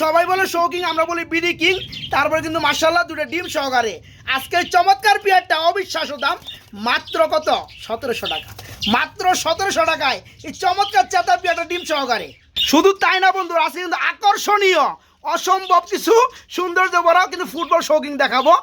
সবাই বলে শৌকিং আমরা বলি বিডি কিং তারপরে কিন্তু মার্শাল্লাহ দুটো ডিম সহকারে। আজকে চমৎকার পেয়ারটা অবিশ্বাস্য দাম, মাত্র কত? সতেরোশো টাকা। মাত্র সতেরোশো টাকায় এই চমৎকার চাতা পেয়ারটা ডিম সহকারে। শুধু তাই না বন্ধু আজকে কিন্তু আকর্ষণীয়, অসম্ভব কিছু সৌন্দর্য ভরাও কিন্তু ফুটবল শৌকিং দেখাবো।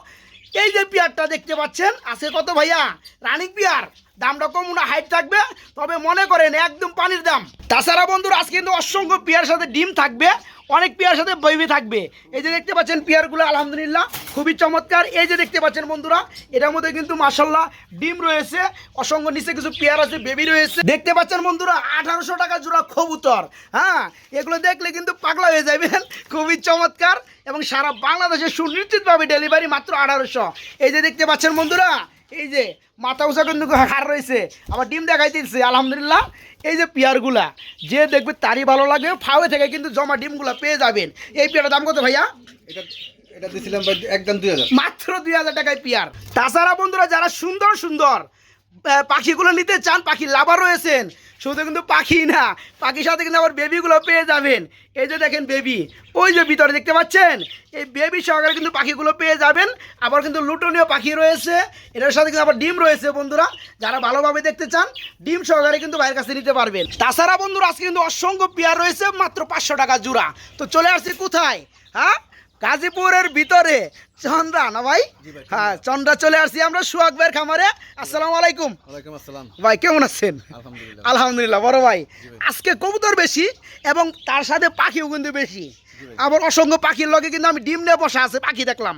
এই যে পেয়ারটা দেখতে পাচ্ছেন আছে কত ভাইয়া? রানিং পেয়ার দামটা কম না হাইট থাকবে। তবে মনে করেন, একদম পানির দাম। তাছাড়া বন্ধুরা, আজকে কিন্তু অসংখ্য পেয়ার সাথে ডিম থাকবে। অনেক পেয়ার সাথে বেবি থাকবে। এই যে দেখতে পাচ্ছেন পেয়ারগুলো, আলহামদুলিল্লাহ, খুবই চমৎকার। এই যে দেখতে পাচ্ছেন বন্ধুরা, এটার মধ্যে কিন্তু মাসাল্লাহ ডিম রয়েছে। অসংখ্য নিচে কিছু পেয়ার আছে বেবি রয়েছে। দেখতে পাচ্ছেন বন্ধুরা, আঠারোশো টাকা জোড়া কবুতর হ্যাঁ? এগুলো দেখলে কিন্তু পাগলা হয়ে যাবেন। খুবই চমৎকার। এবং সারা বাংলাদেশে সুনিশ্চিতভাবে ডেলিভারি মাত্র আঠারোশো। এই যে দেখতে পাচ্ছেন বন্ধুরা এই যে মাথা উঁচা কিন্তু হার রয়েছে আবার ডিম দেখাই দিচ্ছে আলহামদুলিল্লাহ। এই যে পেয়ারগুলা যে দেখবে তারই ভালো লাগবে ফাওয়ে থেকে কিন্তু জমা ডিমগুলা পেয়ে যাবেন। এই পেয়ারের দাম কত ভাইয়া? এটা এটা দিছিলাম একদম দুই হাজার। মাত্র দুই হাজার টাকায় পেয়ার। তাছাড়া বন্ধুরা যারা সুন্দর সুন্দর পাখিগুলো নিতে চান পাখি লাভার রয়েছেন শুধু কিন্তু পাখি না, পাখির সাথে কিন্তু আবার বেবিগুলো পেয়ে যাবেন। এই যে দেখেন বেবি ওই যে ভিতরে দেখতে পাচ্ছেন? এই বেবি সহকারে কিন্তু পাখিগুলো পেয়ে যাবেন। আবার কিন্তু লুটনীয় পাখি রয়েছে। এটার সাথে কিন্তু আবার ডিম রয়েছে বন্ধুরা। যারা ভালোভাবে দেখতে চান, ডিম সহকারে কিন্তু ভাইয়ের কাছে নিতে পারবেন। তাছাড়া বন্ধুরা, আজকে কিন্তু অসংখ্য পেয়ার রয়েছে, মাত্র পাঁচশো টাকা জোড়া। তো চলে আসছি কোথায়? হ্যাঁ? গাজীপুরের ভিতরে। চন্দ্রা না ভাই? হ্যাঁ চন্দ্রা চলে আসছি আমরা সুয়াক ভাইয়ের খামারে আসসালামু আলাইকুম। ওয়ালাইকুম আসসালাম। ভাই কেমন আছেন? আলহামদুলিল্লাহ। বড় ভাই। আজকে কবুতর বেশি এবং তার সাথে পাখিও কিন্তু বেশি। আবার অসংখ্য পাখির লগে কিন্তু আমি ডিম নিয়ে বসা আছে পাখি দেখলাম।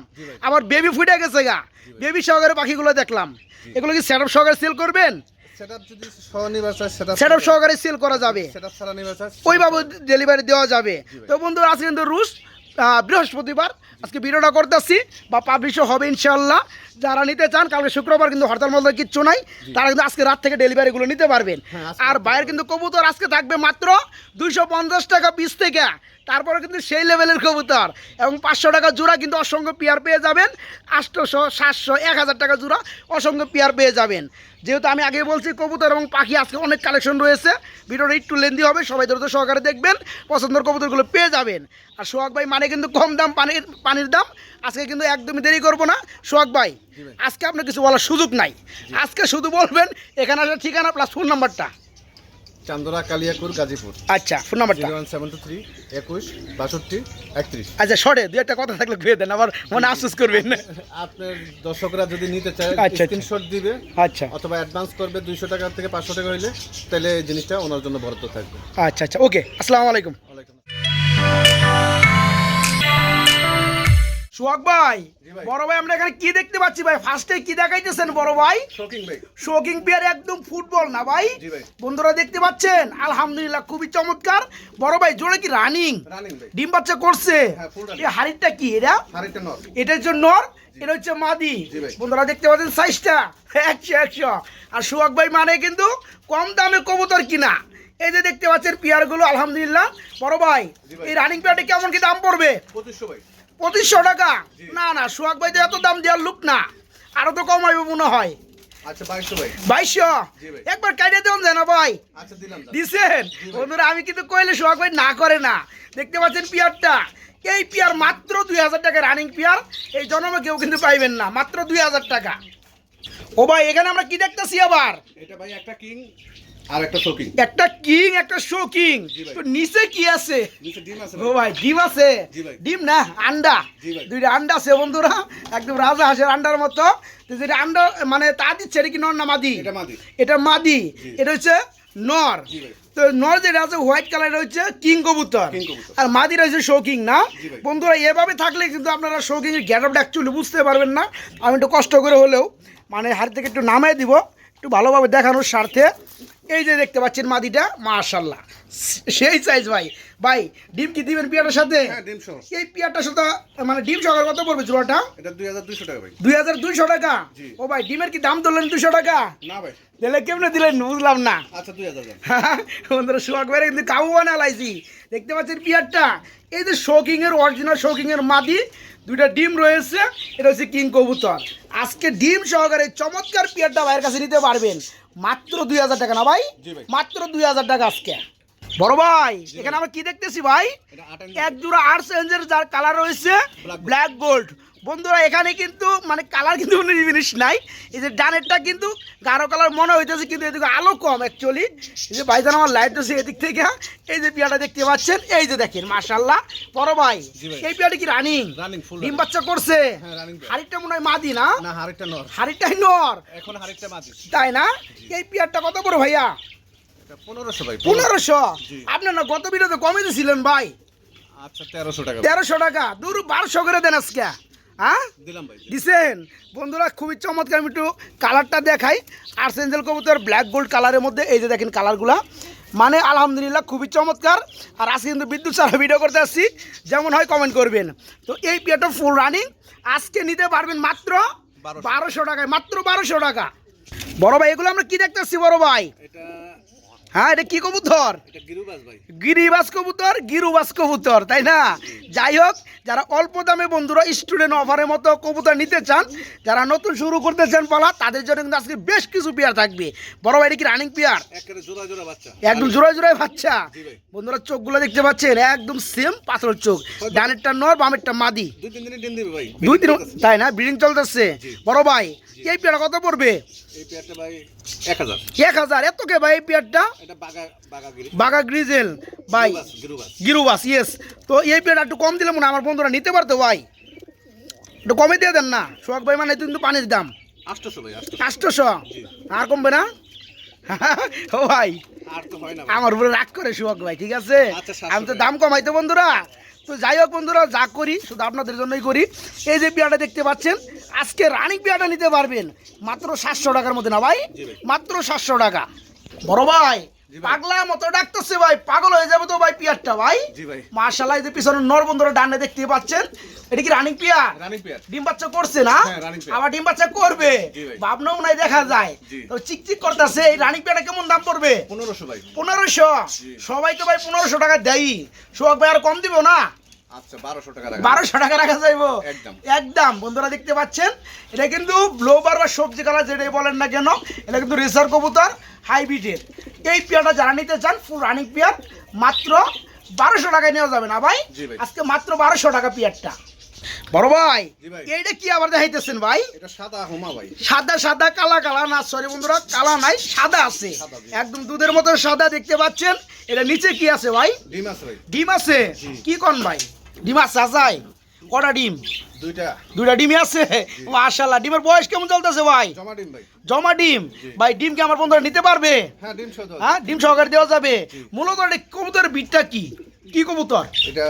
আবার বেবি ফুটে গেছে গা। বেবি সহকারে পাখিগুলো দেখলাম। এগুলো কি সেটআপ সহকারে সেল করবেন? সেটআপ সহকারে সেল করা যাবে। ওইভাবে ডেলিভারি দেওয়া যাবে। তো বন্ধুরা আজকে কিন্তু রুশ বৃহস্পতিবার আজকে ভিডিওটা করতেছি বা পাবলিশও হবে ইনশাল্লাহ যারা নিতে চান কালকে শুক্রবার কিন্তু হরতাল মতো কিচ্ছু নাই তারা কিন্তু আজকে রাত থেকে ডেলিভারিগুলো নিতে পারবেন। হ্যাঁ, আর বাইরের কিন্তু কবুতর আজকে থাকবে মাত্র দুইশো পঞ্চাশ টাকা পিস থেকে। তারপরে কিন্তু সেই লেভেলের কবুতর। এবং পাঁচশো টাকা জোড়া কিন্তু অসংখ্য পেয়ার পেয়ে যাবেন। আটশোশো সাতশো এক হাজার টাকা জোড়া অসংখ্য পেয়ার পেয়ে যাবেন। যেহেতু আমি আগে বলছি কবুতর এবং পাখি আজকে অনেক কালেকশন রয়েছে। ভিডিওটা একটু লেন্দি হবে সবাই দ্রুত সহকারে দেখবেন। পছন্দের কবুতরগুলো পেয়ে যাবেন। আর সোহাগ ভাই মানে কিন্তু কম দাম পানির পানির দাম। আজকে কিন্তু একদমই দেরি করব না। সোহাগ ভাই ভাই। আজকে আপনার কিছু বলার সুযোগ নাই। আজকে শুধু বলবেন এখানে আসার ঠিকানা প্লাস ফোন নাম্বারটা চান্দরা কালিয়াকুর গাজীপুর। আচ্ছা ফোন নাম্বারটা ওয়ান সেভেন টু থ্রি একুশ বাষট্টি একত্রিশ। আচ্ছা শর্টে দু একটা কথা থাকলে ঘুরে দেন আবার মনে আফসোস করবেন। আপনার দর্শকরা যদি নিতে চায় আচ্ছা। স্ক্রিনশট দিবে আচ্ছা। অথবা অ্যাডভান্স করবে দুইশো টাকা থেকে পাঁচশো টাকা হইলে তাহলে এই জিনিসটা ওনার জন্য বরাদ্দ থাকবে। আচ্ছা আচ্ছা ওকে আসসালামু আলাইকুম। ওয়ালাইকুম সোহাগ ভাই বড় ভাই আমরা এখানে কি দেখতে পাচ্ছি ভাই? ফার্স্টে কি দেখাইতেছেন বড় ভাই? শোকিং ভাই। শোকিং পেয়ার একদম ফুটবল না ভাই? বন্ধুরা দেখতে পাচ্ছেন? আলহামদুলিল্লাহ খুবই চমৎকার। বড় ভাই জোরে কি রানিং ডিম বাচ্চা করছে। হ্যাঁ। এই হাড়িটা কি এটা? নর। এটা হচ্ছে নর এটা হচ্ছে মাদি। বন্ধুরা দেখতে পাচ্ছেন সাইজটা একশো একশো। আর সুহাগ ভাই মানে কিন্তু কম দামে কবুতর কিনা। এই যে দেখতে পাচ্ছেন পেয়ারগুলো আলহামদুলিল্লাহ। বড় ভাই ভাই। এই রানিং পেয়ারটা কেমন কি দাম পড়বে? পঁচিশশো ভাই। পঁচিশশো টাকা? না না সুহাগ ভাই তো এত দাম দেওয়ার লোক না। আরও তো কম হবে মনে হয়। আচ্ছা বাইশশো। একবার কাইটে দেন যায় না ভাই। আচ্ছা। দিছেন? বন্ধুরা আমি কিন্তু কইলে সোহাগ ভাই না করে না। দেখতে পাচ্ছেন পিয়ারটা? এই পিয়ার মাত্র দুই হাজার টাকা রানিং পিয়ার। এই জন্মে কেউ কিন্তু পাইবেন না। মাত্র দুই হাজার টাকা। ও ভাই এখানে আমরা কি দেখতেছি আবার? এটা ভাই একটা কিং। আর একটা শোকিং একটা কিং একটা শো কিং জি ভাই। তো নিচে কি আছে? ও ভাই। ডিম আছে। ডিম না আন্ডা। দুইটা আন্ডা আছে বন্ধুরা একদম রাজা হাঁসের আন্ডার মতো। তো যেটা আন্ডা মানে তা দিচ্ছে এটা কি নর না মাদি? এটা মাদি। এটা মাদি। এটা হচ্ছে নর। তো নর যেটা আছে হোয়াইট কালার হচ্ছে কিং কবুতর। আর মাদি রয়েছে শৌকিং না? বন্ধুরা এভাবে থাকলে কিন্তু আপনারা শৌকিং এর গ্যাটআপটা অ্যাকচুয়ালি বুঝতে পারবেন না। আমি একটু কষ্ট করে হলেও মানে হাত থেকে একটু নামাই দিব একটু ভালোভাবে দেখানোর স্বার্থে। এই যে দেখতে পাচ্ছেন মাদিটা মাশাল্লাহ সেই সাইজ ভাই। ভাই ডিম কি দিবেন পিয়াটার সাথে? হ্যাঁ এই পিয়াটার সাথে মানে ডিম সকাল কত পড়বে জোড়াটা? এটা দুই হাজার দুইশো টাকা ভাই। দুই হাজার দুইশো টাকা? ও ভাই ডিমের কি দাম ধরলেন দুশো টাকা? না ভাই। দিলে কেমনে দিলেন? বুঝলাম না। আচ্ছা দুই হাজার বন্ধুরা ভাইয়ের কিন্তু কাবু বানা লাইছি। দেখতে পাচ্ছেন পিয়ারটা? এই যে শোকিং এর অরিজিনাল শোকিং এর মাদি দুইটা ডিম রয়েছে। এটা হচ্ছে কিং কবুতর। আজকে ডিম সহকারে চমৎকার পিয়ারটা ভাইয়ের কাছে নিতে পারবেন। মাত্র দুই হাজার টাকা না ভাই? মাত্র দুই হাজার টাকা আজকে। বড় ভাই এখানে আমরা কি দেখতেছি ভাই? এক জোড়া আর্টস রেঞ্জের যার কালার রয়েছে ব্ল্যাক গোল্ড বন্ধুরা এখানে কিন্তু মানে কালার কিন্তু কোনো জিনিস নাই। এই যে ডানেরটা কিন্তু গাঢ় কালার মনে হইতেছে কিন্তু এদিকে আলো কম অ্যাকচুয়ালি এই যে ভাইজান আমার লাইট আছে এদিক থেকে। এই যে পিয়াটা দেখতে পাচ্ছেন এই যে দেখেন মাশাল্লাহ বড় ভাই এই পিয়াটা কি রানিং রানিং ফুল ডিম বাচ্চা করছে। হ্যাঁ রানিং হাড়িটা মনে হয় মাদি না? না হাড়িটা নর। হাড়িটাই নর। এখন হাড়িটা মাঝি তাই না? এই পিয়ারটা কত করে ভাইয়া? পনেরোশো ভাই পনেরোশো। আপনার না গত ভিডিওতে কমে দিয়েছিলেন ভাই। আচ্ছা তেরোশো টাকা। তেরোশো টাকা। দূর বারোশো করে দেন আজকে। হ্যাঁ? দিছেন? বন্ধুরা খুবই চমৎকার আমি একটু কালারটা দেখাই। আর্সেঞ্জেল কবুতর ব্ল্যাক গোল্ড কালারের মধ্যে এই যে দেখেন কালারগুলা মানে আলহামদুলিল্লাহ খুবই চমৎকার। আর আজকে কিন্তু বিদ্যুৎ ছাড়া ভিডিও করতে আসছি। যেমন হয় কমেন্ট করবেন। তো এই পিয়াটা ফুল রানিং আজকে নিতে পারবেন মাত্র বারোশো। বারোশো টাকায় মাত্র বারোশো টাকা। বড় ভাই এগুলো আমরা কি দেখতেছি বড় ভাই? এটা হ্যাঁ এটা কি কবুতর? গিরুবাস কবুতর গিরুবাস কবুতর তাই না? যাই হোক যারা অল্প দামে বন্ধুরা স্টুডেন্ট অফারের মতো কবুতর নিতে চান যারা নতুন শুরু করতে চান পালা তাদের জন্য কিন্তু আজকে বেশ কিছু পেয়ার থাকবে। বড় ভাই কি রানিং পেয়ার? একদম জোড়ায় জোড়ায় বাচ্চা। বন্ধুরা চোখগুলো দেখতে পাচ্ছেন একদম সেম পাথর চোখ। ডানেরটা নর বামেরটা মাদি। দুই তিন তাই না? ব্রিডিং চলতেছে। বড় ভাই এই পেয়ারটা কত পড়বে? এক হাজার। এত কে ভাই এই পেয়ারটা? বাগা বাগা গিরি বাগা গ্রিজেল। ভাই গিরুবাস ইয়েস তো এই পেয়ারটা একটু কম দিলে মনে আমার বন্ধুরা নিতে পারতো ভাই। একটু কমে দিয়ে দেন না। সোহাগ ভাই মানে কিন্তু পানির দাম। আটশোশো আর কমবে না? ও ভাই। আমার উপরে রাগ করে সোহাগ ভাই ঠিক আছে? আচ্ছা, আমি তো দাম কমাই তো বন্ধুরা। তো যাই হোক বন্ধুরা যা করি শুধু আপনাদের জন্যই করি। এই যে পেয়ারটা দেখতে পাচ্ছেন আজকে রানিং পেয়ারটা নিতে পারবেন। মাত্র সাতশো টাকার মধ্যে না ভাই? মাত্র সাতশো টাকা। বড় ভাই পাগলা মতো ডাকতেছে ভাই পাগল হয়ে যাবে তো ভাই পিয়ারটা ভাই। মার্শাল্লাহ এই যে পিছনে নর বন্ধুরা ডান্ডে দেখতে পাচ্ছেন এটা কি রানিং পিয়ার? Running pair. ডিম বাচ্চা করছে না? হ্যাঁ। আবার ডিম বাচ্চা করবে। ভাবনাও নাই দেখা যায়। তো চিকচিক করতেছে এই রানিং পেয়ারটা কেমন দাম পড়বে? পনেরোশো ভাই। পনেরোশো? তো ভাই পনেরোশো টাকা দেয় সোহাগ ভাই আর কম দিব না? আচ্ছা বারোশো টাকা রাখা। বারোশো টাকা রাখা যাইব। একদম। একদম বন্ধুরা দেখতে পাচ্ছেন? এটা কিন্তু ব্লোবার বা সবজি কালার যেটাই বলেন না কেন এটা কিন্তু রেসার কবুতর হাইব্রিডের। এই পেয়ারটা যারা নিতে চান ফুল রানিং পেয়ার মাত্র টাকায় নেওয়া যাবে না ভাই? আজকে মাত্র টাকা পেয়ারটা। বড় ভাই এইটা কি আবার দেখাইতেছেন ভাই? এটা সাদা হোমা ভাই। সাদা সাদা কালা কালা না সরি বন্ধুরা কালা নাই সাদা আছে। একদম দুধের মতো সাদা দেখতে পাচ্ছেন। এটা নিচে কি আছে ভাই? ডিম আছে ভাই। ডিম আছে? কি কোন ভাই? ডিম আছে আসাই কটা ডিম? দুইটা। দুইটা ডিমই আছে? মাশাআল্লাহ ডিমের বয়স কেমন চলতেছে ভাই? জমা ডিম ভাই। জমা ডিম? ভাই ডিম কি আমার বন্ধুরা নিতে পারবে? হ্যাঁ ডিম সহ হ্যাঁ ডিম সহকারে দেওয়া যাবে। মূলত এটা কবুতরের বিটটা কি? কি কবুতর? এটা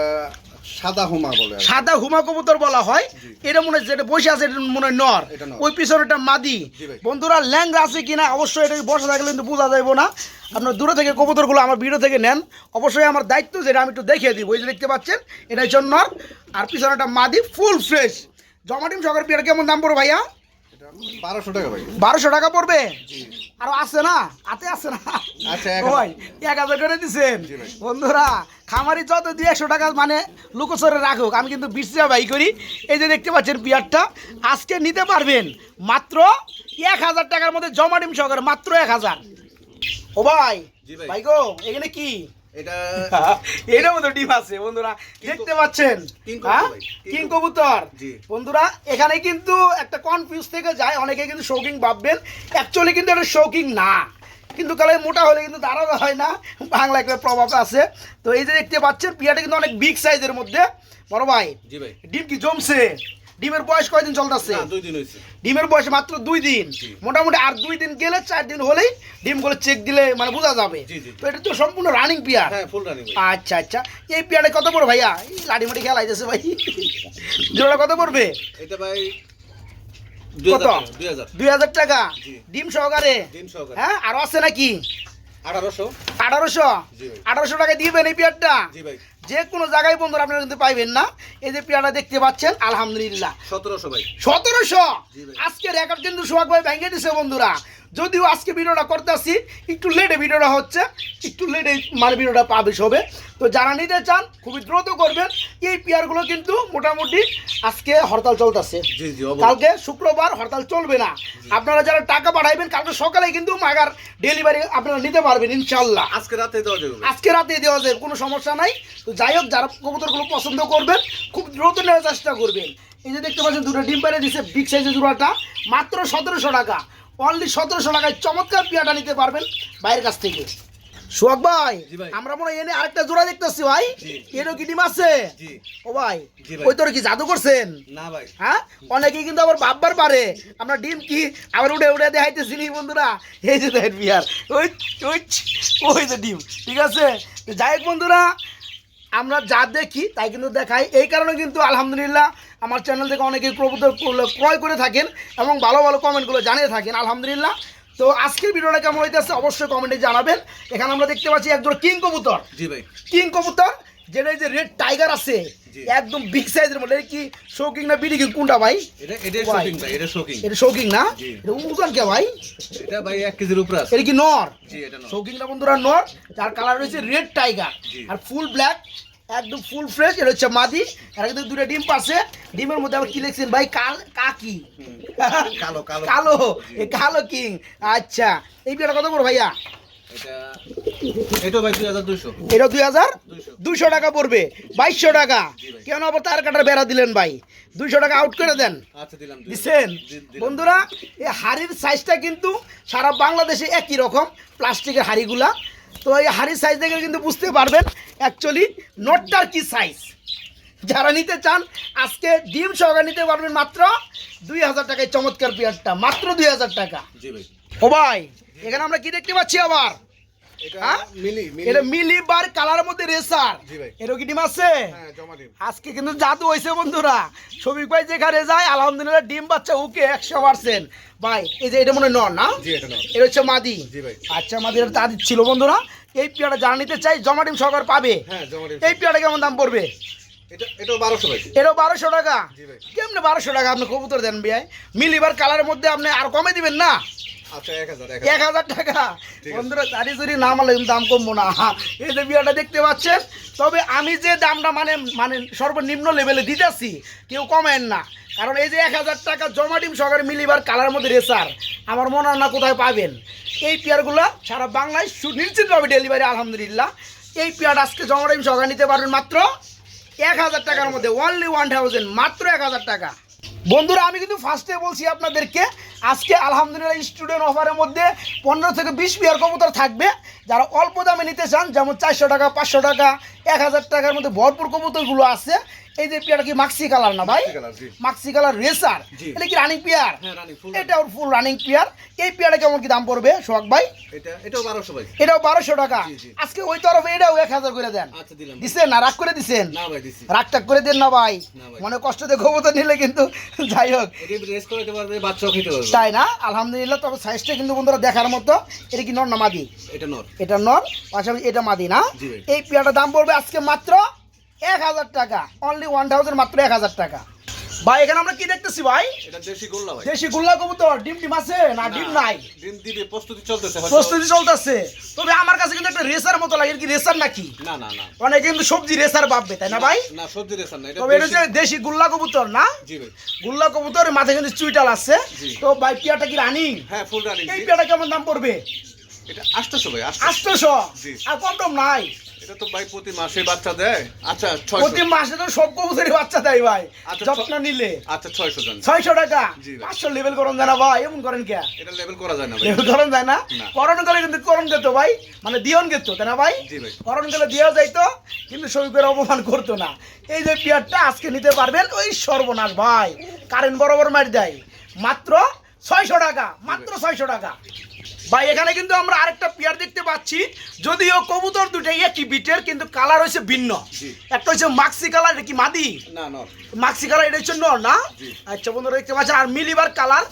সাদা হুমা বলে সাদা হুমা কবুতর বলা হয়। এটা মনে হয় যেটা বসে আছে এটা মনে হয় নর। ওই পিছনে পিছনেটা মাদি বন্ধুরা ল্যাংরা আছে কিনা অবশ্যই এটা বসে থাকলে কিন্তু বোঝা যাইব না। আপনার দূরে থেকে কবুতরগুলো আমার ভিডিও থেকে নেন। অবশ্যই আমার দায়িত্ব যেটা আমি একটু দেখিয়ে দিই ওই যে দেখতে পাচ্ছেন এটা হচ্ছে নর। আর পিছনে একটা মাদি ফুল ফ্রেশ জমাটিম সকাল পিয়ার কেমন দাম পড়ো ভাইয়া? এটা বারোশো টাকা ভাই। বারোশো টাকা পড়বে? আরও আছে না? হাতে আছে না? আচ্ছা, এক এক হাজার করে দিচ্ছেন বন্ধুরা খামারি যত দুই একশো টাকা মানে লুকোচরে রাখুক আমি কিন্তু বিশ টাকা বাই করি। এই যে দেখতে পাচ্ছেন বিয়ারটা আজকে নিতে পারবেন মাত্র এক হাজার টাকার মধ্যে জমা ডিম সহকারে মাত্র এক হাজার। ও ভাই ভাই। ভাই গো এখানে কি? এটা এটার মধ্যে ডিম আছে বন্ধুরা। দেখতে পাচ্ছেন? কিং কবুতর হ্যাঁ? বন্ধুরা এখানে কিন্তু একটা কনফিউজ থেকে যায়। অনেকে কিন্তু শৌকিং ভাববেন। অ্যাকচুয়ালি কিন্তু এটা শৌকিং না। কিন্তু কালে মোটা হলে কিন্তু দাঁড়ানো হয় না। বাংলা একটা প্রভাব আছে। তো এই যে দেখতে পাচ্ছেন পিয়াটা কিন্তু অনেক বিগ সাইজের মধ্যে। বড় ভাই জি ভাই। ডিম কি জমছে? ডিমের বয়স কয়দিন চলতেছে? ডিমের বয়স মাত্র দুই দিন। মোটামুটি আর দুই দিন গেলে চার দিন হলেই ডিমগুলো চেক দিলে মানে বোঝা যাবে। তো এটা তো সম্পূর্ণ রানিং পিয়ার হ্যাঁ ফুল রানিং আচ্ছা আচ্ছা। এই পেয়ারটা কত পড়বে ভাইয়া? এই লাঠি মাটি খেলাইতেছে ভাই। জোড়া কত পড়বে? এটা ভাই কত? দুই হাজার টাকা? ডিম সহকারে? ডিম সহকারে। হ্যাঁ আরও আছে নাকি? আঠারোশো। আঠারোশো? আঠারোশো টাকা দিবেন এই পেয়ারটা জি ভাই। যে কোনো জায়গায় বন্ধুরা আপনারা কিন্তু পাইবেন না। এই যে পেয়ারা দেখতে পাচ্ছেন আলহামদুলিল্লাহ। সতেরোশো ভাই। সতেরোশো? আজকে রেকর্ড কিন্তু সোহাগ ভাই ভেঙে দিছে বন্ধুরা। যদিও আজকে ভিডিওটা করতেছি একটু লেটে ভিডিওটা হচ্ছে একটু লেটে মানে ভিডিওটা পাবিশ হবে। তো যারা নিতে চান খুবই দ্রুত করবেন। এই পেয়ারগুলো কিন্তু মোটামুটি আজকে হরতাল চলতেছে। কালকে শুক্রবার হরতাল চলবে না। আপনারা যারা টাকা পাঠাইবেন কালকে সকালে কিন্তু মাগার ডেলিভারি আপনারা নিতে পারবেন ইনশাল্লাহ আজকে রাতে দেওয়া যাবে। আজকে রাতে দেওয়া যাবে কোনো সমস্যা নাই। তো যাই হোক যারা কবুতরগুলো পছন্দ করবেন খুব দ্রুত নেওয়ার চেষ্টা করবেন। এই যে দেখতে পাচ্ছেন দুটো ডিম পেরে দিচ্ছে বিগ সাইজের জোড়াটা। মাত্র সতেরোশো টাকা। অনলি সতেরোশো টাকায় চমৎকার পিয়াটা নিতে পারবেন বাইরের কাছ থেকে। সোহাগ ভাই আমরা মনে এনে আরেকটা জোড়া দেখতেছি ভাই। এরও কি ডিম আছে? ও ভাই ওই তোর কি জাদু করছেন? না ভাই। হ্যাঁ? অনেকেই কিন্তু আবার ভাববার পারে আমরা ডিম কি আবার উড়ে উড়ে দেখাইতেছি নি বন্ধুরা? এই যে দেখেন বিয়ার। ওই ওই ওই যে ডিম ঠিক আছে? যাই হোক বন্ধুরা আমরা যা দেখি তাই কিন্তু দেখাই। এই কারণে কিন্তু আলহামদুলিল্লাহ আমার চ্যানেল থেকে অনেকেই কবুতর ক্রয় করে থাকেন এবং ভালো ভালো কমেন্টগুলো জানিয়ে থাকেন আলহামদুলিল্লাহ। তো আজকের ভিডিওটা কেমন হইতেছে অবশ্যই কমেন্টে জানাবেন। এখানে আমরা দেখতে পাচ্ছি একজন কিং কবুতর জি ভাই। কিং কবুতর যেটা এই যে রেড টাইগার আছে একদম বিগ সাইজের মধ্যে কি শৌকিং না বিডি কিং কোনটা ভাই? এটা। শোকিং ভাই এটা শোকিং এটা শৌকিং না? এটা ওজন কে ভাই? এটা ভাই এক কেজির উপরে আছে। এটা কি নর? জি এটা না বন্ধুরা নর? যার কালার রয়েছে রেড টাইগার আর ফুল ব্ল্যাক একদম ফুল ফ্রেশ এটা হচ্ছে মাদি। এর কিন্তু দুটো ডিম পাচ্ছে ডিমের মধ্যে আবার কি লিখছেন ভাই? কাল কাকি। কালো কালো। কালো। কালো কিং। আচ্ছা। এই বিয়েটা কত বড় ভাইয়া? এটা এটা দুই হাজার দুইশো। টাকা পড়বে বাইশশো টাকা। কেন আবার তার কাটার বেড়া দিলেন ভাই? দুইশো টাকা আউট করে দেন। আচ্ছা দিচ্ছেন বন্ধুরা এই হাড়ির সাইজটা কিন্তু সারা বাংলাদেশে একই রকম প্লাস্টিকের হাড়িগুলা। তো এই হাড়ির সাইজ দেখে কিন্তু বুঝতে পারবেন অ্যাকচুয়ালি নোটটার কি সাইজ যারা নিতে চান আজকে ডিম সহকারে নিতে পারবেন মাত্র দুই হাজার টাকায় চমৎকার পেয়ারটা মাত্র দুই হাজার টাকা। ও ভাই এখানে আমরা কি দেখতে পাচ্ছি আবার? এটা? মিলি মিলি। এটা মিলি বার কালারের মধ্যে রেসার। এরও কি ডিম আছে? জমা দিন আজকে কিন্তু জাদু হয়েছে বন্ধুরা। শফিক ভাই যেখানে যায় আলহামদুলিল্লাহ ডিম বাচ্চা ওকে একশো পার্সেন্ট ভাই এই যে এটা মনে হয় না? এটা হচ্ছে মাদি। আচ্ছা মাদি এটা তাদের ছিল বন্ধুরা। এই যারা নিতে চাই জমা ডিম সরকার পাবে। হ্যাঁ এই পেয়ারটা কেমন দাম পড়বে? এটা এটাও বারোশো ভাই। টাকা। ভাই। কেমনে বারোশো টাকা? আপনি কবুতর দেন বিয়ায় মিলিবার কালারের মধ্যে আপনি আর কমে দিবেন না? এক হাজার এক হাজার। টাকা। বন্ধুরা চারি কিন্তু দাম কমবো না। এই যে বিয়াটা দেখতে পাচ্ছেন তবে আমি যে দামটা মানে মানে সর্বনিম্ন লেভেলে দিতেছি কেউ কমেন না। কারণ এই যে এক হাজার টাকা জমা ডিম সহকারে মিলিবার কালার মধ্যে রেসার আমার মনে হয় না কোথায় পাবেন। এই পেয়ারগুলো সারা বাংলায় সু- নিশ্চিতভাবে ডেলিভারি আলহামদুলিল্লাহ। এই পেয়ার আজকে জমা ডিম সহকারে নিতে পারবেন মাত্র এক হাজার টাকার মধ্যে অনলি ওয়ান থাউজেন্ড মাত্র এক হাজার টাকা। বন্ধুরা, আমি কিন্তু ফার্স্টে বলছি আপনাদেরকে, আজকে আলহামদুলিল্লাহ স্টুডেন্ট অফারের মধ্যে পনেরো থেকে বিশ বিয়ার কবুতর থাকবে। যারা অল্প দামে নিতে চান, যেমন চারশো টাকা, পাঁচশো টাকা, এক হাজার টাকার মধ্যে ভরপুর কবুতরগুলো আছে এই যে পেয়ারটা কি মাক্সি কালার না ভাই? মাক্সি কালার রেসার এটা কি রানিং পেয়ার হ্যাঁ ফুল এটা ওর ফুল রানিং পেয়ার এই পেয়ারটা কেমন কি দাম পড়বে সোহাগ ভাই? এটা এটাও বারোশো ভাই। এটাও বারোশো টাকা। আজকে ওই তরফে এটাও এক হাজার করে দেন। আচ্ছা দিচ্ছেন না? রাগ করে দিচ্ছেন রাগ টাগ করে দেন না ভাই। মনে কষ্ট দিয়ে কবুতর নিলে কিন্তু যাই হোক। তাই না? আলহামদুলিল্লাহ তবে সাইজটা কিন্তু বন্ধুরা দেখার মতো। এটা কি নর না মাদি? এটা নর। এটা নর পাশাপাশি এটা মাদি না? এই পেয়ারটার দাম পড়বে আজকে মাত্র এক হাজার টাকা। অনলি ওয়ান থাউজেন্ড মাত্র এক হাজার টাকা। ভাই এখানে আমরা কি দেখতেছি ভাই? এটা দেশি গোল্লা ভাই। দেশি গুল্লা কবুতর। ডিম ডিম আছে না ডিম নাই? ডিম দিবে প্রস্তুতি চলতেছে প্রস্তুতি চলতেছে। তবে আমার কাছে কিন্তু একটা রেসার মতো লাগে কি রেসার নাকি? না না না। অনেকে কিন্তু সবজি রেসার ভাববে তাই না ভাই? না সবজি রেশন না তবে এটা হচ্ছে দেশি গুল্লা কবুতর না? জি ভাই। গুল্লা কবুতর মাথায় কিন্তু চুইটাল আছে। তো ভাই পিয়াটা কি রানিং হ্যাঁ ফুল রানিং এই পিয়াটা কেমন দাম পড়বে? এটা আটশোশো ভাই আটশো আটশোশো? জি। আর কম টম নাই? এটা তো ভাই প্রতি মাসে বাচ্চা দেয়। আচ্ছা প্রতি মাসে তো সব কবুতরই বাচ্চা দেয় ভাই। আচ্ছা, যত্ন নিলে। আচ্ছা জন। টাকা? জি ভাই। পাঁচশো লেভেল করুন জানা ভাই এমন করেন কে? এটা লেভেল করা যায় না ভাই। লেভেল করুন যায় না? গেলে কিন্তু ভাই মানে দিয়ন গেত তাই না ভাই? জি ভাই। করণ গেলে দেওয়া যাইতো কিন্তু শরীফের অপমান করতো না। এই যে পিয়ারটা আজকে নিতে পারবেন ওই সর্বনাশ ভাই। কারেন্ট বরাবর মারি দেয়। মাত্র ছয়শো টাকা মাত্র ছয়শো টাকা। ভাই এখানে কিন্তু আমরা আরেকটা পেয়ার দেখতে পাচ্ছি। যদিও কবুতর দুটাই একই বিটের কিন্তু কালার হচ্ছে ভিন্ন। একটা হচ্ছে মাক্সি কালার এটা কি মাদি? না মাক্সি কালার এটা হচ্ছে নর না? আচ্ছা বন্ধুরা দেখতে পাচ্ছেন আর মিলিবার কালার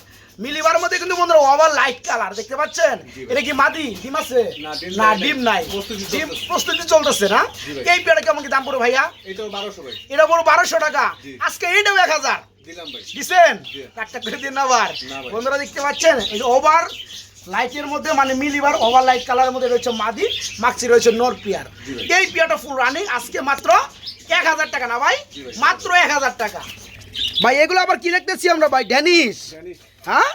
মিলিবার মধ্যে কিন্তু বন্ধুরা ওভার লাইট কালার দেখতে পাচ্ছেন? এটা কি মাদি? ডিম আছে? না, ডিম নাই, ডিম প্রস্তুতি চলতেছে। না? এই পেয়ারা কেমন কি দাম পড়বে ভাইয়া? এটাও বারোশো এটা বড় বারোশো টাকা। আজকে এইটাও এক হাজার। দিছেন। একটা করে দিন আবার। বন্ধুরা দেখতে পাচ্ছেন? এই ওভার লাইটের মধ্যে মানে মিলিবার ওভার লাইট কালারের মধ্যে রয়েছে মাদি মাক্সি রয়েছে নর পিয়ার। এই পিয়ারটা ফুল রানিং আজকে মাত্র এক হাজার টাকা না ভাই? মাত্র এক হাজার টাকা। ভাই এগুলো আবার কি দেখতেছি আমরা ভাই? ড্যানিশ। হ্যাঁ?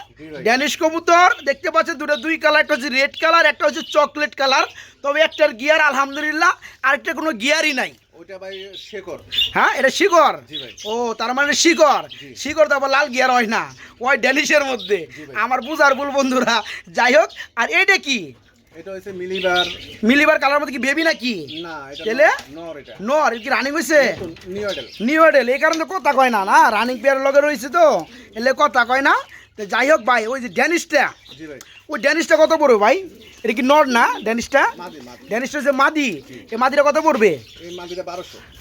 ড্যানিশ কবুতর দেখতে পাচ্ছেন দুটো দুই কালার একটা হচ্ছে রেড কালার একটা হচ্ছে চকলেট কালার। তবে একটার গিয়ার আলহামদুলিল্লাহ আরেকটা কোনো গিয়ারই নাই। ওইটা ভাই শেখর। হ্যাঁ এটা শিকর ও তার মানে শিকর জি। শিকর তো আবার লাল গিয়ার হয় না। ওই ড্যানিশের মধ্যে। আমার বুঝার ভুল বন্ধুরা যাই হোক আর এটা কি? এটা মিলিবার। মিলিবার কালার মধ্যে কি বেবি নাকি? না এটা তেলে? নর এটা। নর কি রানিং নিউ এই কারণে কথা কয় না না? রানিং পেয়ার লগে রয়েছে তো এলে কথা কয় না। তো যাই হোক ভাই ওই যে ড্যানিশটা জি ভাই। ওই ড্যানিশটা কত পড়বে ভাই? এটা কি নর না? ড্যানিশটা? মাদি ড্যানিশটা হচ্ছে মাদি। এই মাদিটা কত পড়বে?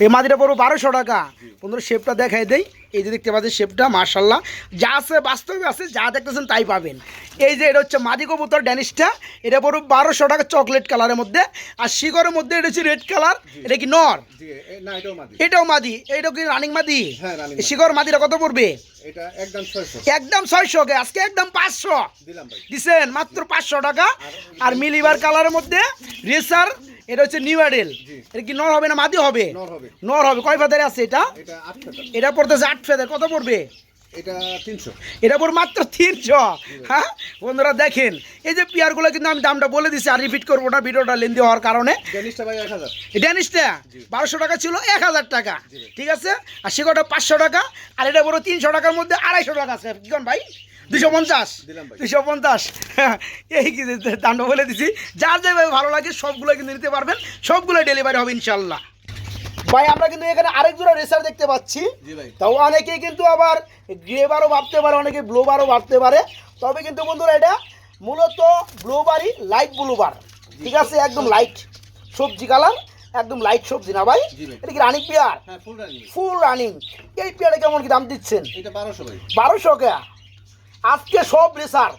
এই মাদিটা পড়ব বারোশো টাকা। বন্ধুরা শেপটা দেখাই দেই। এই যে দেখতে পাচ্ছেন শেপটা মার্শাল্লাহ যা আছে বাস্তবে আছে যা দেখতেছেন তাই পাবেন। এই যে এটা হচ্ছে মাদি কবুতর ড্যানিশটা। এটা পড়ব বারোশো টাকা চকলেট কালারের মধ্যে। আর শিকরের মধ্যে এটা হচ্ছে রেড কালার এটা কি নর? এটাও মাদি। এটাও কি রানিং মাদি? হ্যাঁ, শিকর মাদিটা কত পড়বে? একদম ছয়শো। আজকে একদম পাঁচশো। দিছেন মাত্র পাঁচশো টাকা। আর মিলিবার কালারের মধ্যে রেসার এটা হচ্ছে নিউ অ্যাডেল এটা কি নর হবে না মাদি হবে? নর হবে। কয় ফেদারে আছে এটা? এটা পড়তেছে আট ফেদার কত পড়বে? এটা তিনশো। এটা পড়বে মাত্র তিনশো। হ্যাঁ? বন্ধুরা দেখেন এই যে পেয়ারগুলো কিন্তু আমি দামটা বলে দিচ্ছি আর রিপিট করব না ভিডিওটা লেন্দি হওয়ার কারণে। ড্যানিশটা বারোশো টাকা ছিল এক হাজার টাকা। ঠিক আছে? আর সেটা পাঁচশো টাকা আর এটা বড় তিনশো টাকার মধ্যে আড়াইশো টাকা আছে। কি ভাই? দুশো পঞ্চাশ। দুশো পঞ্চাশ। এই দামটা বলে দিছি। যার যেভাবে ভালো লাগে সবগুলো কিন্তু নিতে পারবেন। সবগুলো ডেলিভারি হবে ইনশাল্লাহ ভাই আমরা কিন্তু এখানে আরেক জোড়া রেসার দেখতে পাচ্ছি। তাও অনেকেই কিন্তু আবার গ্রেবারও ভাবতে পারে অনেকে ব্লোবারও ভাবতে পারে। তবে কিন্তু বন্ধুরা এটা মূলত ব্লুবারই লাইট ব্লুবার ঠিক আছে? একদম লাইট সবজি কালার একদম লাইট সবজি না ভাই? এটা কি রানিং পেয়ার ফুল রানিং এই পেয়ারে কেমন কি দাম দিচ্ছেন? বারোশো বারোশো কে? আজকে সব রেসার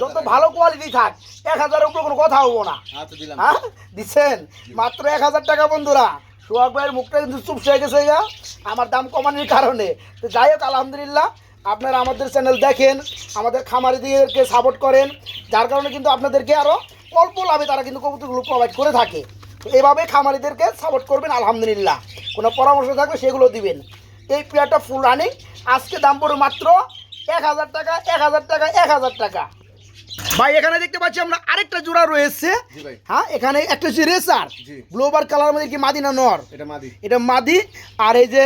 যত ভালো কোয়ালিটি থাক এক হাজারের উপরে কোনো কথা হব না। আচ্ছা হ্যাঁ? দিচ্ছেন? মাত্র এক হাজার টাকা বন্ধুরা। সোহাগ ভাইয়ের মুখটা কিন্তু চুপ হয়ে গেছে গা। আমার দাম কমানোর কারণে। তো যাই হোক আলহামদুলিল্লাহ আপনারা আমাদের চ্যানেল দেখেন আমাদের খামারিদেরকে সাপোর্ট করেন যার কারণে কিন্তু আপনাদেরকে আরও অল্প লাভে তারা কিন্তু কবুতরগুলো প্রোভাইড করে থাকে। তো এভাবে খামারিদেরকে সাপোর্ট করবেন আলহামদুলিল্লাহ। কোনো পরামর্শ থাকলে সেগুলো দিবেন। এই পেয়ারটা ফুল রানিং আজকে দাম পড়ে মাত্র এক হাজার টাকা এক হাজার টাকা এক হাজার টাকা। ভাই এখানে দেখতে পাচ্ছি আমরা আরেকটা জোড়া রয়েছে। হ্যাঁ এখানে একটা হচ্ছে রেসার। ব্লোবার কালার মধ্যে কি মাদি না নর? এটা মাদি। এটা মাদি। আর এই যে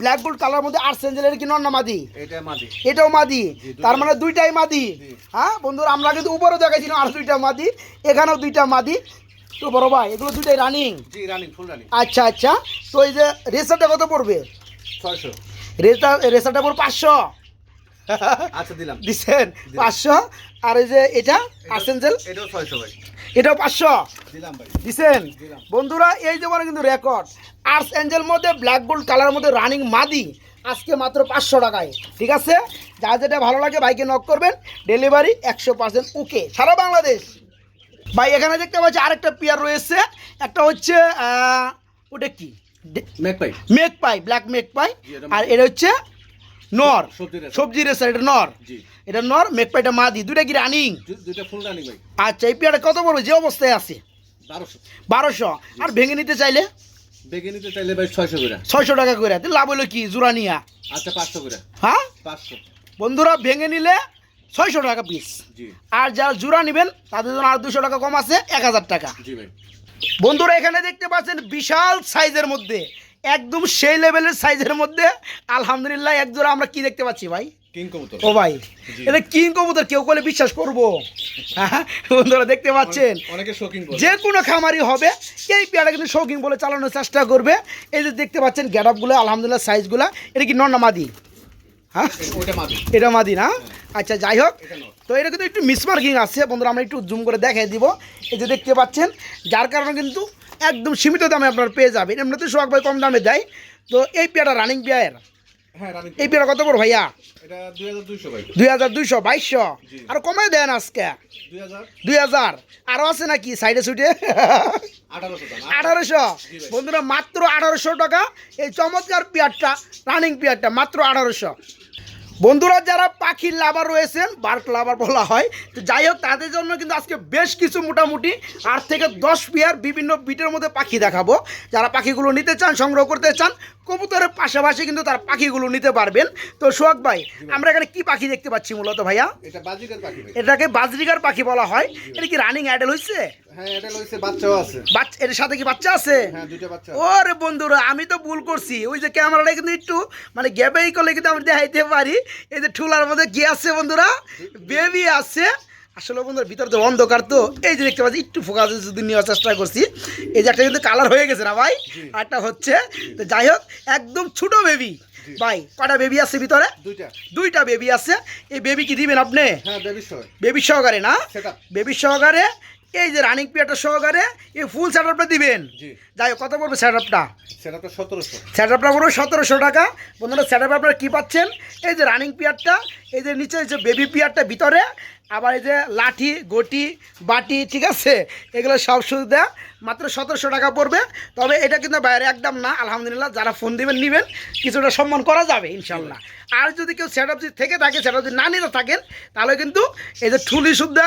ব্ল্যাক গোল্ড কালার মধ্যে আর্টস এঞ্জেলের কি নর না মাদি? এটা মাদি। এটাও মাদি। তার মানে দুইটাই মাদি। হ্যাঁ বন্ধুরা আমরা কিন্তু উপরে দেখাইছিলাম আর দুইটা মাদি। এখানেও দুইটা মাদি। তো বড় ভাই এগুলো দুইটাই রানিং জি রানিং ফুল রানিং আচ্ছা আচ্ছা। তো এই যে রেসারটা কত পড়বে? ছয়শো। রেসার রেসারটা পড়বে পাঁচশো। আচ্ছা দিলাম। দিচ্ছেন পাঁচশো? আর এই যে এটা আর্টস এঞ্জেল এটাও ছয়শো ভাই। এটাও পাঁচশো? দিলাম ভাই। দিছেন? বন্ধুরা এই যে মানে কিন্তু রেকর্ড আর্টস এঞ্জেল মধ্যে ব্ল্যাক গোল্ড কালার মধ্যে রানিং মাদি। আজকে মাত্র পাঁচশো টাকায়। ঠিক আছে? যা যেটা ভালো লাগে বাইকে নক করবেন। ডেলিভারি একশো পার্সেন্ট ওকে সারা বাংলাদেশ। ভাই এখানে দেখতে পাচ্ছি আরেকটা পেয়ার রয়েছে। একটা হচ্ছে ওটা কি? ম্যাক পাই মেক পাই ব্ল্যাক মেক পাই আর এটা হচ্ছে নর। সবজি রেসার এটা নর। এটা নর মেক পাইটা মাদি দুইটা কি রানিং? আচ্ছা এই পেয়ারটা কত পড়বে? যে অবস্থায় আছে? বারোশো। আর ভেঙে নিতে চাইলে? বেগে নিতে চাইলে ভাই ছয়শো করে। ছয়শো টাকা করে। লাভ হলো কি? জোড়া নিয়া। আচ্ছা পাঁচশো করে। হ্যাঁ? পাঁচশো। বন্ধুরা ভেঙে নিলে ছয়শো টাকা পিস আর যারা জোড়া নেবেন তাদের জন্য আর দুশো টাকা কম আছে এক হাজার টাকা। বন্ধুরা এখানে দেখতে পাচ্ছেন বিশাল সাইজের মধ্যে একদম সেই লেভেলের সাইজের মধ্যে আলহামদুলিল্লাহ এক জোড়া আমরা কি দেখতে পাচ্ছি ভাই? কিং কবুতর। ও ভাই। এটা কিং কবুতর কেউ করলে বিশ্বাস করব। হ্যাঁ বন্ধুরা দেখতে পাচ্ছেন? যে কোনো খামারি হবে এই পেয়ারা কিন্তু শৌখিন বলে চালানোর চেষ্টা করবে। এই যে দেখতে পাচ্ছেন গ্যাডাপগুলো আলহামদুলিল্লাহ সাইজগুলো এটা কি নন্না মাদি? হ্যাঁ? এটা মাদি না? আচ্ছা যাই হোক। তো এটা কিন্তু একটু মিসমার্কিং আছে। বন্ধুরা আমরা একটু জুম করে দেখাই দিব। এই যে দেখতে পাচ্ছেন যার কারণে কিন্তু একদম সীমিত দামে আপনার পেয়ে যাবেন। এমনিতে সোহাগ ভাই কম দামে দেয়। তো এই পেয়ারা রানিং পেয়ার? হ্যাঁ এই পেয়ারা কত বড় ভাইয়া? দুই হাজার দুইশো বাইশশো? আর কমাই দেন আজকে। দুই হাজার। আরও আছে নাকি সাইডে সুইডে আঠারোশো। বন্ধুরা মাত্র আঠারোশো টাকা। এই চমৎকার পেয়ারটা রানিং পেয়ারটা মাত্র আঠারোশো। বন্ধুরা যারা পাখির লাভার রয়েছেন বার্ক লাভার বলা হয় তো যাই হোক তাদের জন্য কিন্তু আজকে বেশ কিছু মোটামুটি আট থেকে দশ পেয়ার বিভিন্ন বিটের মধ্যে পাখি দেখাবো। যারা পাখিগুলো নিতে চান সংগ্রহ করতে চান কবুতরের পাশাপাশি কিন্তু তার পাখিগুলো নিতে পারবেন। তো সোহাগ ভাই আমরা এখানে কি পাখি দেখতে পাচ্ছি মূলত ভাইয়া? এটাকে বাজরিকার পাখি বলা হয়। এটা কি রানিং অ্যাডেল হয়েছে হ্যাঁ এটা লইছে বাচ্চাও আছে। বাচ্চা এর সাথে কি বাচ্চা আছে? হ্যাঁ দুইটা বাচ্চা ওরে বন্ধুরা আমি তো ভুল করছি। ওই যে ক্যামেরাটা কিন্তু একটু মানে গ্যাবেই করলে কিন্তু আমি দেখাইতে পারি। এই যে ঠুলার মধ্যে কি আছে বন্ধুরা? বেবি আছে। আসলে বন্ধুরা ভিতরে তো অন্ধকার তো। এই যে দেখতে পাচ্ছি একটু ফোকাস যদি নেওয়ার চেষ্টা করছি। এই যে একটা কিন্তু কালার হয়ে গেছে না ভাই? একটা হচ্ছে তো যাই হোক একদম ছোট বেবি ভাই কটা বেবি আছে ভিতরে? দুইটা। দুইটা বেবি আছে। এই বেবি কি দিবেন আপনি? হ্যাঁ বেবি সহকারে। না? বেবি সহকারে এই যে রানিং পিয়াটা সহকারে এই ফুল সেট আপটা দিবেন যাই হোক কত পড়বে সেট আপটা সেটা তো সতেরোশো। সেট আপটা পড়বে সতেরোশো টাকা। বন্ধুরা সেট আপ আপনারা কী পাচ্ছেন? এই যে রানিং পিয়ারটা এই যে নিচে যে বেবি পিয়ারটা ভিতরে আবার এই যে লাঠি গটি বাটি ঠিক আছে? এগুলো সব সুবিধা মাত্র সতেরোশো টাকা পড়বে। তবে এটা কিন্তু বাইরে একদম না। আলহামদুলিল্লাহ যারা ফোন দিবেন নেবেন। কিছুটা সম্মান করা যাবে ইনশাল্লাহ আর যদি কেউ সেট যদি থেকে থাকে সেটা যদি না নিতে থাকেন তাহলে কিন্তু এই যে ঠুলি সুদ্ধা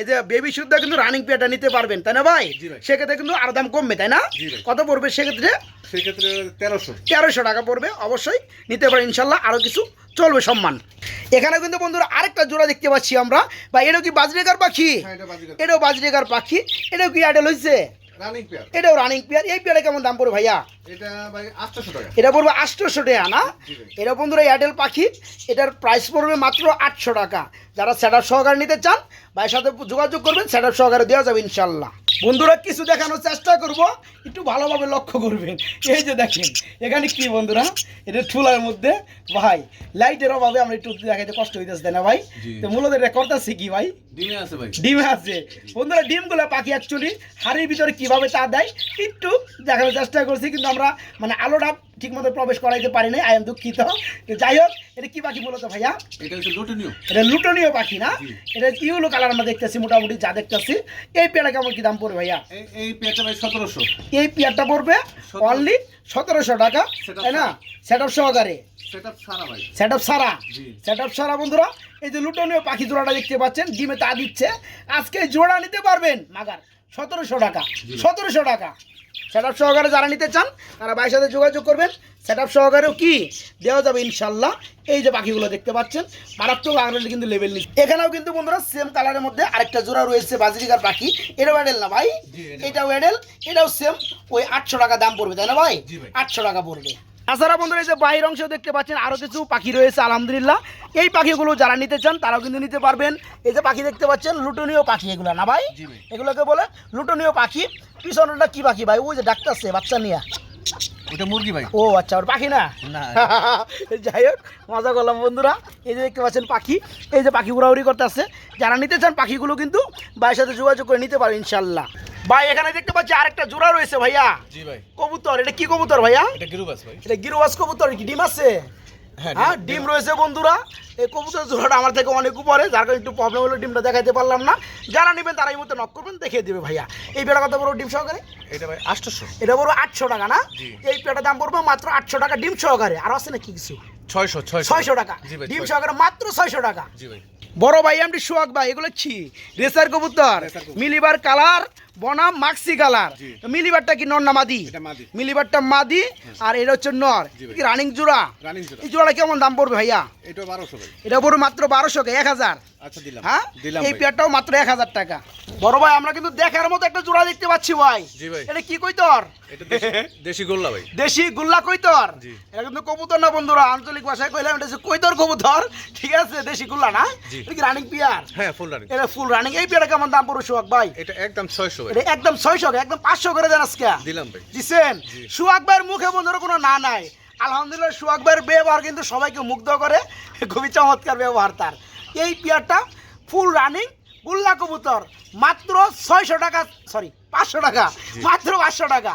এই যে বেবি সুদ্ধা কিন্তু রানিং পিয়ারটা নিতে পারবেন। তাই না ভাই? সেক্ষেত্রে কিন্তু আরও দাম কমবে তাই না? কত পড়বে সেক্ষেত্রে? সেক্ষেত্রে তেরোশো। তেরোশো টাকা পড়বে অবশ্যই। নিতে পারেন ইনশাল্লাহ আরও কিছু চলবে সম্মান। এখানে কিন্তু বন্ধুরা আরেকটা জোড়া দেখতে পাচ্ছি আমরা। বা এটাও কি বাজরেকার পাখি? হ্যাঁ বাজিকার এটাও বাজরেকার পাখি। এটাও কি অ্যাডেল হয়েছে এটাও রানিং পেয়ার এই পেয়ারে কেমন দাম পড়বে ভাইয়া? এটা পড়বে আটশোশো টাকা না? এটা বন্ধুরা এয়ারটেল পাখি। এটার প্রাইস পড়বে মাত্র আটশো টাকা। যারা সেটআপ সহকারে নিতে চান ভাইয়ের সাথে যোগাযোগ করবেন সেটআপ সহকারে দেওয়া যাবে ইনশাল্লাহ। বন্ধুরা কিছু দেখানোর চেষ্টা করব। একটু ভালোভাবে লক্ষ্য করবেন। এই যে দেখেন এখানে কি বন্ধুরা? এটা ঠুলার মধ্যে ভাই লাইটের অভাবে আমরা একটু দেখাইতে কষ্ট হইতেছে না ভাই? তো মূলত এটা আছে কি ভাই? ডিমে আছে ভাই। ডিমে আছে। বন্ধুরা ডিমগুলো পাখি অ্যাকচুয়ালি হাড়ির ভিতরে কীভাবে তা দেয় একটু দেখানোর চেষ্টা করছি কিন্তু আমরা মানে আলোটা ঠিক মতো প্রবেশ করাইতে পারি নাই আই এম দুঃখিত। তো যাই হোক এটা কি পাখি বলতো ভাইয়া? এটা হচ্ছে লোটনীয় এটা লুটনীয় পাখি না? এটা ইউলো কালার আমরা দেখতেছি মোটামুটি যা দেখতেছি। এই পেয়ারা কেমন কি দাম পড়বে ভাইয়া? এই পেয়ারটা ভাই সতেরোশো। এই পেয়ারটা পড়বে অনলি সতেরোশো টাকা তাই না। সেট আপ সহকারে। সেট আপ সারা সেট আপ সারা বন্ধুরা এই যে লুটনীয় পাখি জোড়াটা দেখতে পাচ্ছেন ডিমে তা দিচ্ছে। আজকে জোড়া নিতে পারবেন মাগার সতেরোশো টাকা। সতেরোশো টাকা। সেট আপ সহকারে যারা নিতে চান তারা ভাইয়ের সাথে যোগাযোগ করবেন। সেট আপ সহকারেও কি? দেওয়া যাবে ইনশাল্লাহ। এই যে পাখিগুলো দেখতে পাচ্ছেন মারাত্মক আগ্রহী কিন্তু লেভেল নিচ্ছে। এখানেও কিন্তু বন্ধুরা সেম কালারের মধ্যে আরেকটা জোড়া রয়েছে বাজরিকার পাখি। এটাও অ্যাডেল না ভাই। এটাও অ্যাডেল এটাও সেম ওই আটশো টাকা দাম পড়বে তাই না ভাই। আটশো টাকা পড়বে। তাছাড়া বন্ধুরা এই যে বাহির অংশ দেখতে পাচ্ছেন আরও কিছু পাখি রয়েছে আলহামদুলিল্লাহ। এই পাখিগুলো যারা নিতে চান তারাও কিন্তু নিতে পারবেন। এই যে পাখি দেখতে পাচ্ছেন লুটনীয় পাখি এগুলো না ভাই? এগুলোকে বলে লুটনীয় পাখি। পিছনটা কি পাখি ভাই? ওই যে ডাক্তারছে বাচ্চা নিয়ে। ওটা মুরগি ভাই। ও আচ্ছা ওর পাখি না। যাই হোক মজা করলাম বন্ধুরা। এই যে দেখতে পাচ্ছেন পাখি। এই যে পাখি উড়াউড়ি করতে আসছে যারা নিতে চান পাখিগুলো কিন্তু ভাইয়ের সাথে যোগাযোগ করে নিতে পারো ইনশাল্লাহ ভাই এখানে দেখতে পাচ্ছি আরেকটা জোড়া রয়েছে ভাইয়া। জি ভাই। কবুতর এটা কি কবুতর ভাইয়া? এটা গিরুবাস ভাই। এটা গিরোয়াস কবুতর কি ডিম আছে? হ্যাঁ, হ্যাঁ ডিম রয়েছে বন্ধুরা। এই কবুতর জোড়াটা আমার থেকে অনেক উপরে যার কারণে একটু প্রবলেম হলো ডিমটা দেখাইতে পারলাম না। যারা নেবেন তারা এই মতো নক করবেন দেখিয়ে দিবে ভাইয়া। এই বেড়া কত বড় ডিম সহকারে? এটা ভাই আটশোশো। এটা পড়বে আটশো টাকা না? এই পেটার দাম পড়বে মাত্র আটশো টাকা ডিম সহকারে। আর আছে না কি কিছু? ছয়শো ছয়শো। ছয়শো টাকা। ডিম 600 সহকারে মাত্র ছয়শো টাকা। জি ভাই। বড় ভাই আমি সোহাগ ভাই এগুলো কি? রেসার কবুতর। মিলিবার কালার বনাম মাক্সি কালার। মিলিবারটা কি নর না মাদি? মিলিবারটা মাদি। আর এটা হচ্ছে নর। কি রানিং জোড়া? এই জোড়াটা কেমন দাম পড়বে ভাইয়া? এটা বারোশো এটা পড়বে মাত্র বারোশো কে এক হাজার। আচ্ছা দিলাম। হ্যাঁ? দিলাম এই পেয়ারটাও মাত্র এক হাজার টাকা। বড় ভাই আমরা কিন্তু দেখার মতো একটা জোড়া দেখতে পাচ্ছি ভাই। এটা কি কইতর এটা দেশি- দেশি গোল্লা ভাই। দেশি গুল্লা কইতর জি। এটা কিন্তু কবুতর না বন্ধুরা আঞ্চলিক ভাষায় কইলাম এটা হচ্ছে কইতর কবুতর। ঠিক আছে দেশি গুল্লা না? এটা কি রানিং পেয়ার হ্যাঁ ফুল রানিং এটা ফুল রানিং এই পেয়ারটা কেমন দাম পড়বে সোহাগ ভাই? এটা একদম ছয়শো ভাই এটা একদম ছয়শো একদম পাঁচশো করে দেন আজকে। দিলাম ভাই। দিছেন? জি। সোহাগ ভাইয়ের মুখে বন্ধুরা কোনো না নাই। আলহামদুলিল্লাহ সোহাগ ভাইয়ের ব্যবহার কিন্তু সবাইকে মুগ্ধ করে। খুবই চমৎকার ব্যবহার তার। এই পেয়ারটা ফুল রানিং গুল্লা কবুতর মাত্র ছয়শো টাকা সরি পাঁচশো টাকা মাত্র পাঁচশো টাকা।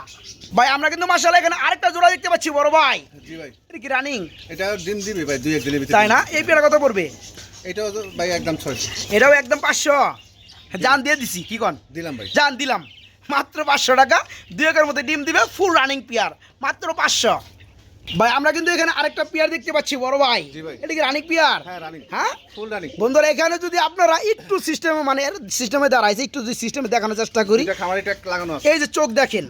ভাই আমরা কিন্তু মাসাল্লাহ এখানে আরেকটা জোড়া দেখতে পাচ্ছি বড় ভাই। জি ভাই। এটা কি রানিং এটা ডিম দিবি ভাই দুই এক দিনের তাই না? এই পেয়ারা কত পড়বে? এটাও ভাই একদম ছয়শো। এটাও একদম পাঁচশো। জান দিয়ে দিছি কি কন? দিলাম ভাই। জান দিলাম। মাত্র পাঁচশো টাকা দুই একের মধ্যে ডিম দিবে ফুল রানিং পেয়ার মাত্র পাঁচশো। ভাই আমরা কিন্তু এখানে আরেকটা পেয়ার দেখতে পাচ্ছি বড় ভাই। এটা কি রানিং পেয়ার হ্যাঁ রানিং হ্যাঁ? ফুল রানিং বন্ধুরা এখানে যদি আপনারা একটু সিস্টেমে মানে সিস্টেমে দাঁড়াইছে একটু যদি সিস্টেমে দেখানোর চেষ্টা করি। এই যে চোখ দেখেন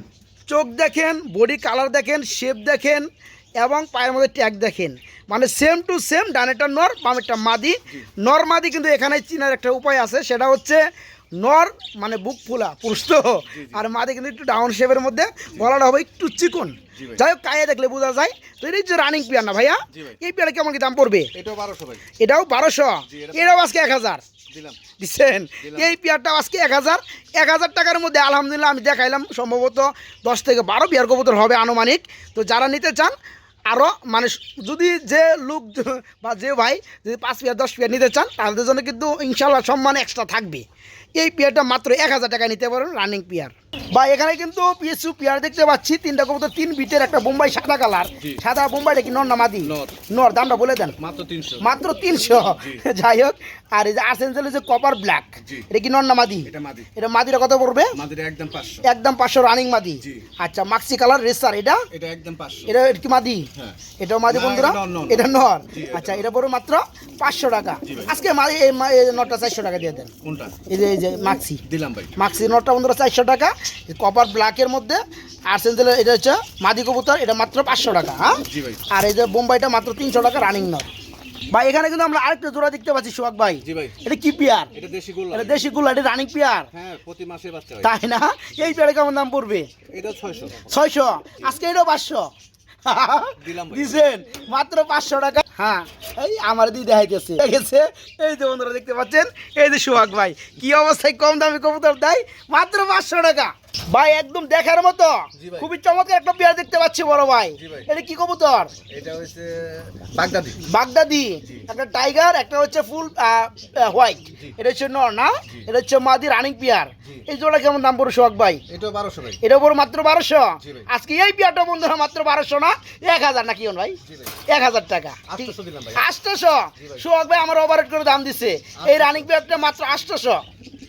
চোখ দেখেন বডি কালার দেখেন শেপ দেখেন এবং পায়ের মধ্যে ট্যাগ দেখেন। মানে সেম টু সেম ডানেরটা নর বামেরটা মাদি। নর মাদি কিন্তু এখানে চিনার একটা উপায় আছে সেটা হচ্ছে নর মানে বুক ফুলা পুরুষ তো। আর মাদি কিন্তু একটু ডাউন শেপের মধ্যে গলাটা হবে একটু চিকন। যাই হোক কায়ে দেখলে বোঝা যায়। তো এটা হচ্ছে রানিং পেয়ার না ভাইয়া? এই পেয়ারে কেমন কি দাম পড়বে? এটাও বারোশো এটাও বারোশো। এটাও আজকে এক হাজার। দিচ্ছেন এই পেয়ারটা আজকে এক হাজার। এক হাজার টাকার মধ্যে আলহামদুলিল্লাহ আমি দেখাইলাম। সম্ভবত দশ থেকে বারো পেয়ার কবুতর হবে আনুমানিক। তো যারা নিতে চান আরও মানে যদি যে লোক বা যে ভাই যদি পাঁচ পেয়ার দশ পেয়ার নিতে চান তাদের জন্য কিন্তু ইনশাল্লাহ সম্মান এক্সট্রা থাকবে। এই পেয়ারটা মাত্র এক হাজার টাকা নিতে পারেন রানিং পেয়ার। বা এখানে কিন্তু পিএসইউ পেয়ার দেখতে পাচ্ছি তিনটা কবুতর তিন বিটের একটা বোম্বাই সাদা কালার। সাদা বোম্বাইটা কি নর না মাদি? নর। দামটা বলে দেন। মাত্র তিনশো। যাই হোক আর এই যে আর্সেন্সেল যে কপার ব্ল্যাক। এটা কি নর না মাদি? এটা মাদি। এটা মাদিটা কত পড়বে? একদম পাঁচশো। রানিং মাদি। আচ্ছা মাক্সি কালার রেসার এটা? এটা একদম পাঁচশো। এটা কি মাদি? হ্যাঁ। এটাও মাদি বন্ধুরা? এটা নর, আচ্ছা এটা পড়বে মাত্র পাঁচশো টাকা। আজকে মাদি এই মা- চারশো টাকা দিয়ে দেন। কোনটা? এই যে এই যে মাক্সি দিলাম ভাই। মাক্সি নটটা বন্ধুরা চারশো টাকা। কপার ব্ল্যাকের মধ্যে আর্সেন্সেলের এটা হচ্ছে মাদি কবুতর এটা মাত্র পাঁচশো টাকা হ্যাঁ? আর এই যে বোম্বাইটা মাত্র তিনশো টাকা রানিং নট ভাই এখানে কিন্তু আমরা আরেকটা জোড়া দেখতে পাচ্ছি সোহাগ ভাই। এটা কি পেয়ার? এটা দেশি গোল্লা এটা দেশি গুলা এটা রানিং পিয়ার। হ্যাঁ প্রতি মাসে বাচ্চা তাই না? এই পেয়ারে কেমন দাম পড়বে? এটা ছয়শো। ছয়শো? আজকে এটাও পাঁচশো। দিলাম ভাই। দিছেন? মাত্র পাঁচশো টাকা। হ্যাঁ এই আমার গেছে এই যে বন্ধুরা দেখতে পাচ্ছেন, এই যে সুহাগ ভাই, কি অবস্থায় কম দামে কবুতর দেয়? মাত্র পাঁচশো টাকা। ভাই একদম দেখার মতো। খুবই চমৎকার একটা পেয়ার দেখতে পাচ্ছি বড় ভাই। এটা কি কবুতর? এটা হচ্ছে বাগদাদি। বাগদাদি। একটা টাইগার একটা হচ্ছে ফুল হোয়াইট। এটা হচ্ছে নর না? এটা হচ্ছে মাদি রানিং পেয়ার। এই জোড়া কেমন দাম পড়ে সোহাগ ভাই? এটাও বারোশো ভাই। এটা উপর মাত্র বারোশো। আজকে এই পেয়ারটা বন্ধুরা মাত্র বারোশো না? এক হাজার ভাই? জি ভাই। এক হাজার টাকা। আটশোশো সোহাগ ভাই আমার ওভারেট করে দাম দিছে। এই রানিং পেয়ারটা মাত্র আটশোশো